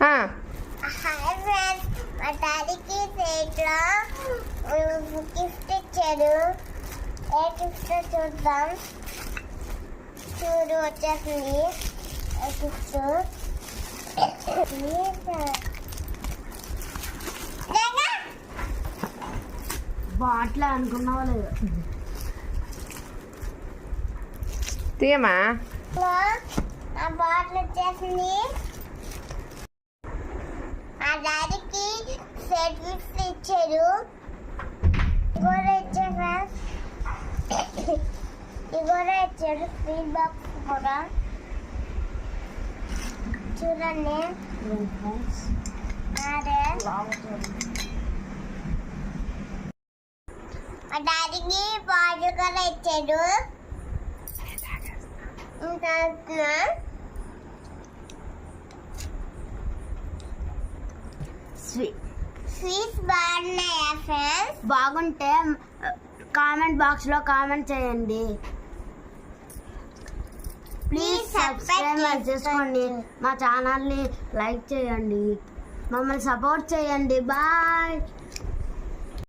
మా డాడీకి సేట్లో గిఫ్ట్ ఇచ్చాడు ఏ గిఫ్ట్ చూద్దాం చూడు వచ్చేసింది గిఫ్ట్ బాట్లే అనుకున్నావా లేదు? తీయమా ఆ బాటిల్ వచ్చేసింది. డాడీకి సెట్ ఇచ్చారు. ఇచ్చాడు ఇచ్చారు? ఇచ్చాడు ఫ్రెండ్స్ ఇది కూడా ఇచ్చాడు బాక్స్ కూడా చూడండి. అదే. మా డాడీకి బాటిల్ కూడా ఇచ్చాడు ఇంకా స్వీట్ స్వీట్స్ బాగున్నాయా ఫ్రెండ్స్ బాగుంటే కామెంట్ బాక్స్లో కామెంట్ చేయండి. ప్లీజ్ సబ్స్క్రైబ్ చేసుకోండి. మా ఛానల్ని లైక్ చేయండి. మమ్మల్ని సపోర్ట్ చేయండి. బాయ్